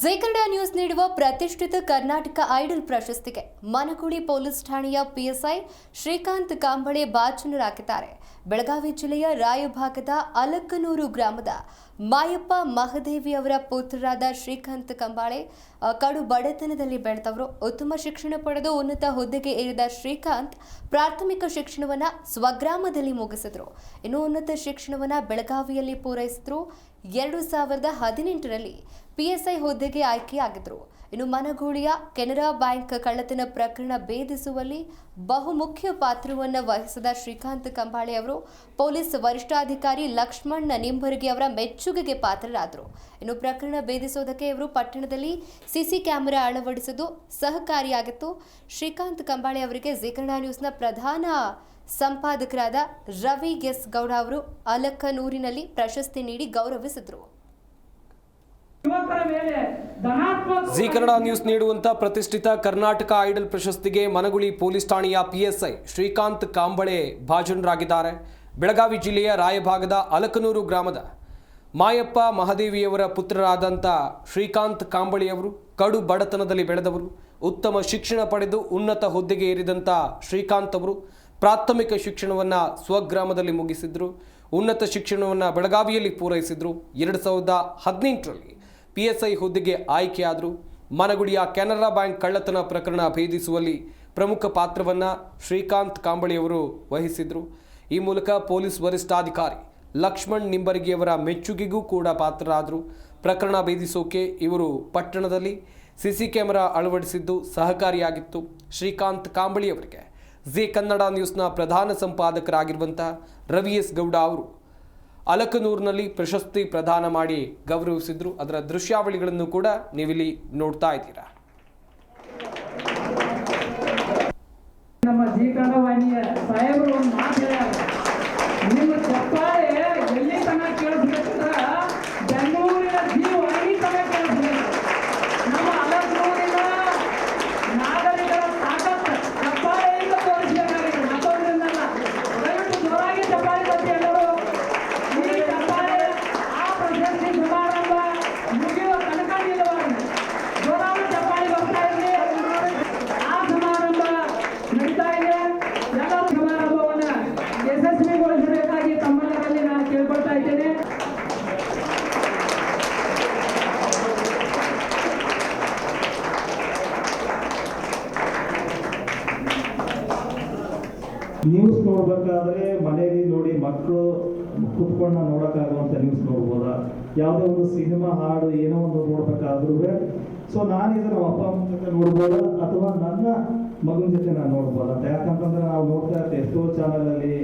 ಜೈ Kannada news ನೀಡುವ ಪ್ರತಿಷ್ಠಿತ Karnataka idle ಪ್ರಶಸ್ತಿಗೆ ಮನಗುಡಿ ಪೊಲೀಸ್ ಠಾಣೆಯ ಪಿಎಸ್ಐ ಶ್ರೀಕಾಂತ್ ಕಾಂಬಳೆ ಬಾಚನರಾಗಿದ್ದಾರೆ ಬೆಳಗಾವಿ ಜಿಲ್ಲೆಯ ರಾಯಭಾಗದ ಅಲಕ್ಕನೂರು ಗ್ರಾಮದ ಮಾಯಪ್ಪ ಮಹದೇವಿ ಅವರ ಪುತ್ರರಾದ ಶ್ರೀಕಾಂತ್ ಕಂಬಾಳೆ ಕಡು ಬಡತನದಲ್ಲಿ ಬೆಳೆದವರು. ಉತ್ತಮ ಶಿಕ್ಷಣ ಪಡೆದು ಉನ್ನತ ಹುದ್ದೆಗೆ ಏರಿದ ಶ್ರೀಕಾಂತ್ ಪ್ರಾಥಮಿಕ ಶಿಕ್ಷಣವನ್ನ ಸ್ವಗ್ರಾಮದಲ್ಲಿ ಮುಗಿಸಿದ್ರು. ಇನ್ನು ಉನ್ನತ ಶಿಕ್ಷಣವನ್ನ ಬೆಳಗಾವಿಯಲ್ಲಿ ಪೂರೈಸಿದ್ರು. ಎರಡು ಸಾವಿರದ ಹದಿನೆಂಟರಲ್ಲಿ ಪಿಎಸ್ಐ ಹುದ್ದೆಗೆ ಆಯ್ಕೆಯಾಗಿದ್ದರು ಇನ್ನು ಮನಗೂಳಿಯ ಕೆನರಾ ಬ್ಯಾಂಕ್ ಕಳ್ಳತನ ಪ್ರಕರಣ ಭೇದಿಸುವಲ್ಲಿ ಬಹುಮುಖ್ಯ ಪಾತ್ರವನ್ನು ವಹಿಸಿದ ಶ್ರೀಕಾಂತ್ ಕಂಬಾಳೆ ಅವರು ಪೊಲೀಸ್ ವರಿಷ್ಠಾಧಿಕಾರಿ ಲಕ್ಷ್ಮಣ್ ನಿಂಬರ್ಗಿ ಅವರ ಮೆಚ್ಚುಗೆಗೆ ಪಾತ್ರರಾದರು. ಇನ್ನು ಪ್ರಕರಣ ಭೇದಿಸುವುದಕ್ಕೆ ಇವರು ಪಟ್ಟಣದಲ್ಲಿ ಸಿಸಿ ಕ್ಯಾಮೆರಾ ಅಳವಡಿಸಿದ್ದು ಸಹಕಾರಿಯಾಗಿತ್ತು. ಶ್ರೀಕಾಂತ್ ಕಂಬಾಳೆ ಅವರಿಗೆ ಜಿಕರ್ಣ ನ್ಯೂಸ್ನ ಪ್ರಧಾನ ಸಂಪಾದಕರಾದ ರವಿ ಎಸ್ ಗೌಡ ಅವರು ಅಲಕ್ಕನೂರಿನಲ್ಲಿ ಪ್ರಶಸ್ತಿ ನೀಡಿ ಗೌರವಿಸಿದರು. ಜಿ ಕನ್ನಡ ನ್ಯೂಸ್ ನೀಡುವಂತ ಪ್ರತಿಷ್ಠಿತ ಕರ್ನಾಟಕ ಐಡಲ್ ಪ್ರಶಸ್ತಿಗೆ ಮನಗುಳಿ ಪೊಲೀಸ್ ಠಾಣೆಯ ಪಿಎಸ್ಐ ಶ್ರೀಕಾಂತ್ ಕಾಂಬಳೆ ಭಾಜನರಾಗಿದ್ದಾರೆ. ಬೆಳಗಾವಿ ಜಿಲ್ಲೆಯ ರಾಯಭಾಗದ ಅಲಕನೂರು ಗ್ರಾಮದ ಮಾಯಪ್ಪ ಮಹಾದೇವಿಯವರ ಪುತ್ರರಾದಂಥ ಶ್ರೀಕಾಂತ್ ಕಾಂಬಳಿಯವರು ಕಡು ಬಡತನದಲ್ಲಿ ಬೆಳೆದವರು, ಉತ್ತಮ ಶಿಕ್ಷಣ ಪಡೆದು ಉನ್ನತ ಹುದ್ದೆಗೆ ಏರಿದಂಥ ಶ್ರೀಕಾಂತ್ ಅವರು ಪ್ರಾಥಮಿಕ ಶಿಕ್ಷಣವನ್ನು ಸ್ವಗ್ರಾಮದಲ್ಲಿ ಮುಗಿಸಿದ್ರು. ಉನ್ನತ ಶಿಕ್ಷಣವನ್ನು ಬೆಳಗಾವಿಯಲ್ಲಿ ಪೂರೈಸಿದ್ರು. ಎರಡು ಸಾವಿರದ ಹದಿನೆಂಟರಲ್ಲಿ ಪಿ ಎಸ್ ಐ ಹುದ್ದೆಗೆ ಆಯ್ಕೆಯಾದರು. ಮನಗುಡಿಯ ಕೆನರಾ ಬ್ಯಾಂಕ್ ಕಳ್ಳತನ ಪ್ರಕರಣ ಭೇದಿಸುವಲ್ಲಿ ಪ್ರಮುಖ ಪಾತ್ರವನ್ನು ಶ್ರೀಕಾಂತ್ ಕಾಂಬಳಿಯವರು ವಹಿಸಿದರು. ಈ ಮೂಲಕ ಪೊಲೀಸ್ ವರಿಷ್ಠಾಧಿಕಾರಿ ಲಕ್ಷ್ಮಣ್ ನಿಂಬರ್ಗಿಯವರ ಮೆಚ್ಚುಗೆಗೂ ಕೂಡ ಪಾತ್ರರಾದರು. ಪ್ರಕರಣ ಭೇದಿಸೋಕೆ ಇವರು ಪಟ್ಟಣದಲ್ಲಿ ಸಿಸಿ ಕ್ಯಾಮೆರಾ ಅಳವಡಿಸಿದ್ದು ಸಹಕಾರಿಯಾಗಿತ್ತು. ಶ್ರೀಕಾಂತ್ ಕಾಂಬಳಿಯವರಿಗೆ ಜಿ ಕನ್ನಡ ನ್ಯೂಸ್ನ ಪ್ರಧಾನ ಸಂಪಾದಕರಾಗಿರುವಂಥ ರವಿ ಎಸ್ ಗೌಡ ಅವರು ಅಲಕನೂರಿನಲ್ಲಿ ಪ್ರಶಸ್ತಿ ಪ್ರದಾನ ಮಾಡಿ ಗೌರವಿಸಿದ್ರು. ಅದರ ದೃಶ್ಯಾವಳಿಗಳನ್ನು ಕೂಡ ನೀವಿಲ್ಲಿ ನೋಡ್ತಾ ಇದ್ದೀರಾ. ನಮ್ಮ ಜಿ ನ್ಯೂಸ್ ನೋಡ್ಬೇಕಾದ್ರೆ ಮನೆಯಲ್ಲಿ ನೋಡಿ ಮಕ್ಕಳು ಕುತ್ಕೊಂಡು ನೋಡೋಕ್ಕಾಗುವಂಥ ನ್ಯೂಸ್ ನೋಡ್ಬೋದಾ? ಯಾವುದೋ ಒಂದು ಸಿನಿಮಾ ಹಾಡು ಏನೋ ಒಂದು ನೋಡ್ಬೇಕಾದ್ರೂ ಸೊ ನಾನು ಇದನ್ನ ಅಪ್ಪ ಅಮ್ಮ ಜೊತೆ ನೋಡ್ಬೋದಾ? ಅಥವಾ ನನ್ನ ಮಗನ ಜೊತೆ ನಾನು ನೋಡ್ಬೋದಾ? ಯಾಕಂತಂದ್ರೆ ನಾವು ನೋಡ್ತಾ ಇರ್ತೇವೆ ಎಷ್ಟೋ ಚಾನಲಲ್ಲಿ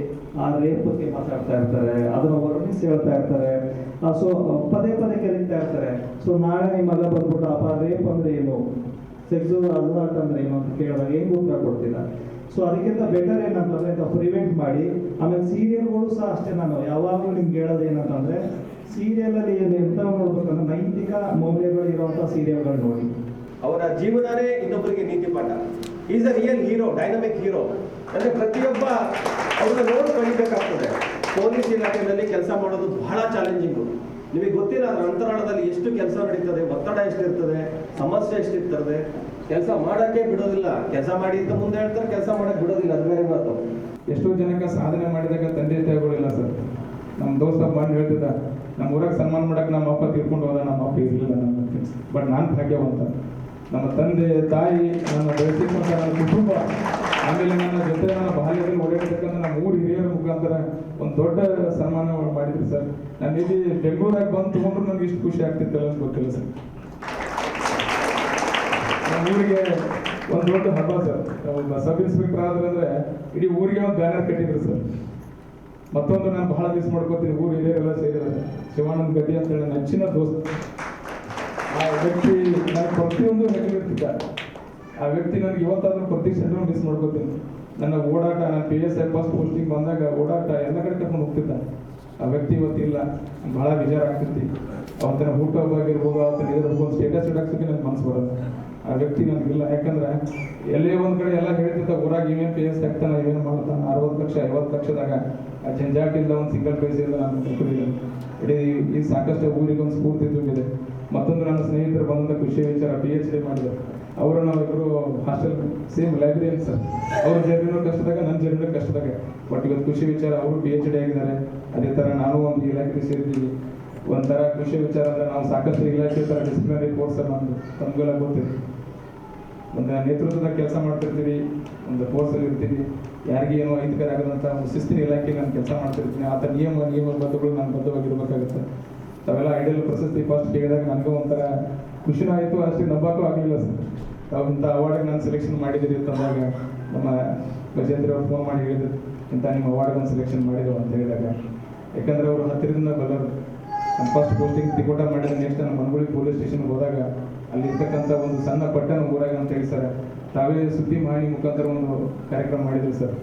ಆ ರೇಪ್ ಬಗ್ಗೆ ಮಾತಾಡ್ತಾ ಇರ್ತಾರೆ ಅದನ್ನ ವರ್ಣಿಸಿ ಹೇಳ್ತಾ ಇರ್ತಾರೆ. ಸೊ ಪದೇ ಪದೇ ಕರೀತಾ ಇರ್ತಾರೆ. ಸೊ ನಾಳೆ ನಿಮ್ಮ ಮಗ ಬಂದ್ಬಿಟ್ಟು, ಅಪ್ಪ, ರೇಪ್ ಅಂದ್ರೆ ಏನು? ಸೆಕ್ಸು ಅಲ್ಲಾಟ್ ಅಂದ್ರೆ ಏನು? ಅಂತ ಕೇಳಿದಾಗ, ಏನು ಉತ್ತರ ಕೊಡ್ತಿಲ್ಲ ಸೊ ಅದಕ್ಕಿಂತ ಬೆಟರ್ ಏನಂತಂದ್ರೆ ಪ್ರಿವೆಂಟ್ ಮಾಡಿ. ಆಮೇಲೆ ಸೀರಿಯಲ್ಗಳು ಸಹ ಅಷ್ಟೇ ನಾನು ಯಾವಾಗಲೂ ನಿಮ್ಗೆ ಹೇಳೋದು ಏನಂತಂದ್ರೆ ಸೀರಿಯಲ್ ಅಲ್ಲಿ ಏನು ಎಂತ ನೋಡ್ಬೇಕಂದ್ರೆ ನೈತಿಕ ಮೌಲ್ಯಗಳು ಇರುವಂತಹ ಸೀರಿಯಲ್ಗಳು ನೋಡಿ. ಅವರ ಜೀವನನೇ ಇನ್ನೊಬ್ಬರಿಗೆ ನೀತಿ ಪಾಠ is a real hero dynamic hero ಅಂದ್ರೆ ಪ್ರತಿಯೊಬ್ಬ ಅವ್ರನ್ನ ನೋಡಿ ಕಲಿಬೇಕಾಗ್ತದೆ ಪೊಲೀಸ್ ಇಲಾಖೆಯಲ್ಲಿ ಕೆಲಸ ಮಾಡೋದು ಬಹಳ ಚಾಲೆಂಜಿಂಗು ನಿಮಗೆ ಗೊತ್ತಿಲ್ಲ ಅದರ ಅಂತರಾಳದಲ್ಲಿ ಎಷ್ಟು ಕೆಲಸ ನಡೀತದೆ, ಒತ್ತಡ ಎಷ್ಟಿರ್ತದೆ, ಸಮಸ್ಯೆ ಎಷ್ಟಿರ್ತದೆ. ಕೆಲಸ ಮಾಡಕ್ಕೆ ಬಿಡೋದಿಲ್ಲ. ಕೆಲಸ ಮಾಡಿ ಅಂತ ಮುಂದೆ ಹೇಳ್ತಾರೆ, ಕೆಲಸ ಮಾಡಕ್ಕೆ ಬಿಡೋದಿಲ್ಲ. ಅದು ಬೇರೆ ಮಾತು. ಎಷ್ಟೋ ಜನಕ್ಕೆ ಸಾಧನೆ ಮಾಡಿದಾಗ ತಂದೆ ತಾಯಿಗಳಿಲ್ಲ ಸರ್. ನಮ್ಮ ದೋಸ್ತ ಬಂದು ಹೇಳ್ತಿದ್ದ, ನಮ್ಮ ಊರಾಗ ಸನ್ಮಾನ ಮಾಡಕ್ಕೆ ನಮ್ಮ ಅಪ್ಪ ತೀರ್ಕೊಂಡು ಹೋದ, ನಮ್ಮ ಅಪ್ಪ ಇರಲಿಲ್ಲ ಬಟ್ ನಾನು ಭಾಗ್ಯವಂತ. ನಮ್ಮ ತಂದೆ, ತಾಯಿ, ನನ್ನ ಬೆಳೆಸಿಕೊಂಡ ನನ್ನ ಕುಟುಂಬ, ಆಮೇಲೆ ನನ್ನ ಜೊತೆ ನನ್ನ ಬಾಲ್ಯದಲ್ಲಿ ಓಡಾಡಿರ್ತಕ್ಕಂಥ ನಮ್ಮ ಊರು ಹಿರಿಯರ ಮುಖಾಂತರ ಒಂದು ದೊಡ್ಡ ಸನ್ಮಾನ ಮಾಡಿದ್ರು ಸರ್. ನಾನು ಇಲ್ಲಿ ಬೆಂಗಳೂರಾಗ ಬಂದು ತೊಗೊಂಡ್ರು ನನಗೆ ಇಷ್ಟು ಖುಷಿ ಆಗ್ತಿತ್ತಲ್ಲ ಅಂತ ಗೊತ್ತಿಲ್ಲ ಸರ್. ಊರಿಗೆ ಒಂದು ದೊಡ್ಡ ಹಬ್ಬ ಸರ್. ಸಬ್ ಇನ್ಸ್ಪೆಕ್ಟರ್ ಆದ್ರೆ ಅಂದ್ರೆ ಇಡೀ ಊರಿಗೆ ಒಂದು ಬ್ಯಾನರ್ ಕಟ್ಟಿದ್ರು ಸರ್. ಮತ್ತೊಂದು ನಾನು ಬಹಳ ಮಿಸ್ ಮಾಡ್ಕೋತೀನಿ, ಊರು ಹಿರಿಯರೆಲ್ಲ ಸೇರಿದ್ದಾರೆ. ಶಿವಾನಂದ್ ಗಡ್ಡಿ ಅಂತ ಹೇಳಿ ನೆಚ್ಚಿನ ದೋಸ್ತ. ಆ ವ್ಯಕ್ತಿ ನಾನು ಪ್ರತಿಯೊಂದು ಹೆಸರಿರ್ತಿದ್ದ ಆ ವ್ಯಕ್ತಿ ನನಗೆ ಇವತ್ತಾದ್ರೂ ಪ್ರತಿ ಸೆಂಟರ್ ಮಿಸ್ ಮಾಡ್ಕೋತೀನಿ. ನನ್ನ ಓಡಾಟ, ನಾನು P S I first posting ಬಂದಾಗ ಓಡಾಟ ಎಲ್ಲ ಕಡೆ ಕರ್ಕೊಂಡು ಹೋಗ್ತಿದ್ದ. ಆ ವ್ಯಕ್ತಿ ಇವತ್ತಿಲ್ಲ ಬಹಳ ಬೇಜಾರ ಆಗ್ತೈತಿ ಅವತ್ತಿನ ಹುಟ್ಟುಹಬ್ಬ ಆಗಿರ್ಬೋದು ಅವತ್ತಿನ ಇದ್ರ ಸ್ಟೇಟಸ್ ಇಡಕ್ಕೆ ನನಗೆ ಮನಸ್ಸು ಬರೋದು ವ್ಯಕ್ತಿ ನನಗಿಲ್ಲ ಯಾಕಂದ್ರೆ ಎಲ್ಲೇ ಒಂದು ಕಡೆ ಎಲ್ಲ ಹೇಳ್ತಿರ್ತ, ಊರಾಗ ಏನೇನು ಪಿ ಎಸ್ ಆಗ್ತಾನ, ಏನು ಮಾಡ್ತಾನ, ಅರವತ್ತು ಲಕ್ಷ, ಐವತ್ತು ಲಕ್ಷದಾಗ ಆ ಜಂಜಾಟಿಲ್ಲ ಒಂದು ಸಿಂಗಲ್ ಪೇಸ್ ಇಲ್ಲ, ನಾನು ಮುಗಿದಿಲ್ಲ ಇಡೀ ಈ ಸಾಕಷ್ಟು ಊರಿಗೆ ಒಂದು ಸ್ಫೂರ್ತಿ ತುಂಬಿದೆ. ಮತ್ತೊಂದು ನನ್ನ ಸ್ನೇಹಿತರು ಬಂದ ಖುಷಿ ವಿಚಾರ ಪಿ ಎಚ್ ಡಿ ಮಾಡಿದ್ರು. ಅವರು ನಾವಿಬ್ಬರು ಹಾಸ್ಟೆಲ್ ಸೇಮ್ ಲೈಬ್ರರಿಯನ್ ಸರ್ ಅವ್ರ ಜರ್ನಿನೂ ಕಷ್ಟದಾಗ ನನ್ನ ಜರ್ನಿನೂ ಕಷ್ಟದಾಗ. ಬಟ್ ಇವತ್ತು ಖುಷಿ ವಿಚಾರ, ಅವರು ಪಿ ಎಚ್ ಡಿ ಆಗಿದ್ದಾರೆ. ಅದೇ ಥರ ನಾನು ಒಂದು ಇಲಾಖೆ ಸೇರಿದ್ದೀವಿ ಒಂಥರ ಖುಷಿ ವಿಚಾರ ಅಂದ್ರೆ ನಾವು ಸಾಕಷ್ಟು ಇಲಾಖೆ ಥರ ಡಿಸಿಪ್ಲಿನರಿ ಕೋರ್ಸ್ ನಮ್ಮದು ತಮ್ಗೆಲ್ಲ ಗೊತ್ತಿದೆ. ಒಂದು ನೇತೃತ್ವದ ಕೆಲಸ ಮಾಡ್ತಿರ್ತೀವಿ ಒಂದು ಕೋರ್ಸಲ್ಲಿ ಇರ್ತೀವಿ ಯಾರಿಗೆ ಏನೋ ಅಹಿತಕರ ಆಗದಂಥ ಒಂದು ಶಿಸ್ತಿನ ಇಲಾಖೆ ನಾನು ಕೆಲಸ ಮಾಡ್ತಿರ್ತೀನಿ, ಆತ ನಿಯಮ ನಿಯಮಬದ್ಧಗಳು ನಾನು ಬದ್ಧವಾಗಿರ್ಬೇಕಾಗುತ್ತೆ. ತಾವೆಲ್ಲ ಐಡಿಯಲ್ ಪ್ರಶಸ್ತಿ ಫಸ್ಟ್ ಕೇಳಿದಾಗ ನನಗೂ ಒಂಥರ ಖುಷಿನೂ ಆಯಿತು, ಅಷ್ಟೇ ನಂಬಕ್ಕೂ ಆಗಲಿಲ್ಲ ಸರ್. ತಾವು ಇಂಥ ಅವಾರ್ಡಿಗೆ ನಾನು ಸೆಲೆಕ್ಷನ್ ಮಾಡಿದ್ದೀರಿ ಅಂತಂದಾಗ ನಮ್ಮ ಗಜೇಂದ್ರ ಅವ್ರು ಫೋನ್ ಮಾಡಿ ಹೇಳಿದ್ರು, ಇಂಥ ನಿಮ್ಮ ಅವಾರ್ಡ್ಗೆ ಒಂದು ಸೆಲೆಕ್ಷನ್ ಮಾಡಿದ್ರು ಅಂತ ಹೇಳಿದಾಗ. ಯಾಕಂದರೆ ಅವರು ಹತ್ತಿರದಿಂದ ಬಲ್ಲರು. ನಾನು ಫಸ್ಟ್ ಪೋಸ್ಟಿಂಗ್ ತಿಕೋಟ ಮಾಡಿದ ನೆಕ್ಸ್ಟ್ ನಮ್ಮ ಮನಗುಳಿ ಪೊಲೀಸ್ ಸ್ಟೇಷನ್ಗೆ ಹೋದಾಗ ಅಲ್ಲಿ ಇರ್ತಕ್ಕಂಥ ಒಂದು ಸಣ್ಣ ಪಟ್ಟಣ ಊರಾಗ ಅಂತ ಹೇಳಿ ಸರ್ ತಾವೇ ಸುದ್ದಿ ಮಾಡಿ ಮುಖಾಂತರ ಒಂದು ಕಾರ್ಯಕ್ರಮ ಮಾಡಿದ್ವಿ ಸರ್.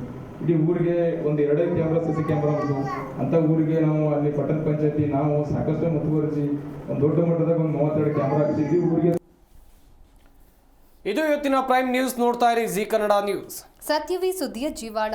ಇಡೀ ಊರಿಗೆ ಒಂದು ಎರಡೇ ಕ್ಯಾಮ್ರಾ ಸಿ ಸಿ ಕ್ಯಾಮ್ರಾ ಉಂಟು. ಅಂತ ಊರಿಗೆ ನಾವು ಅಲ್ಲಿ ಪಟ್ಟಣ ಪಂಚಾಯತಿ ನಾವು ಸಾಕಷ್ಟು ಮುತುವರ್ಜಿ ಒಂದು ದೊಡ್ಡ ಮಟ್ಟದಾಗ ಒಂದು ಮೂವತ್ತೆರಡು ಕ್ಯಾಮ್ರಾ ಹಾಕಿಸಿ ಇಡೀ ಊರಿಗೆ ಇದು ಇವತ್ತಿನ ಪ್ರೈಮ್ ನ್ಯೂಸ್ ನೋಡ್ತಾ ಇರಿ ಜಿ ಕನ್ನಡ ನ್ಯೂಸ್ ಸತ್ಯವಿ ಸುದ್ದಿಯ ಜೀವಾಳ.